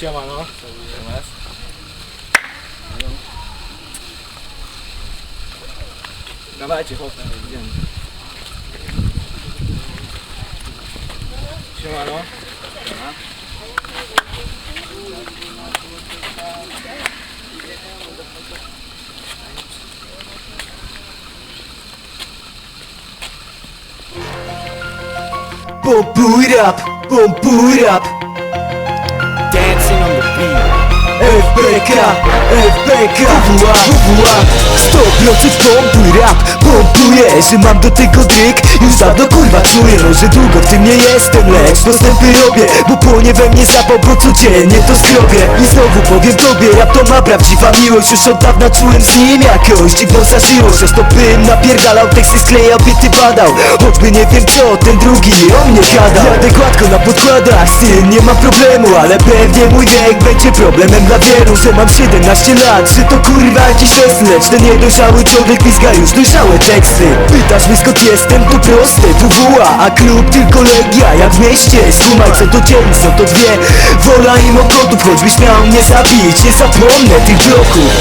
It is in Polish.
Siemano. Dawajcie chłopie, idziemy. Siemano. Pompuj rap, pompuj rap Dancing FBK, FBK, WWA, WWA 100% pompuj rap, pompuję, że mam do tego dryk Już dawno kurwa czuję, no że długo w tym nie jestem. Lecz postępy robię, bo płonie we mnie zapał, bo codziennie to skrobię I znowu powiem tobie, rap to ma prawdziwa miłość. Już od dawna czułem z nim jakoś dziwną zażyłość. Przez to bym napierdalał, teksty sklejał, bity badał. Choćby nie wiem co, ten drugi o mnie gada Jadę gładko na podkładach, tym nie ma problemu Ale pewnie mój wiek będzie problemem dla wielu Że mam 17 lat, że to kurwa jakiś sens Lecz. Ten niedojrzały człowiek pizga już dojrzałe teksty. Pytasz mnie skąd jestem, to proste WWA, a klub tylko Legia Jak w mieście, skumaj co to dzień, są to dwie Wola i mokotów, choćbyś miał mnie zabić Nie zapomnę tych bloków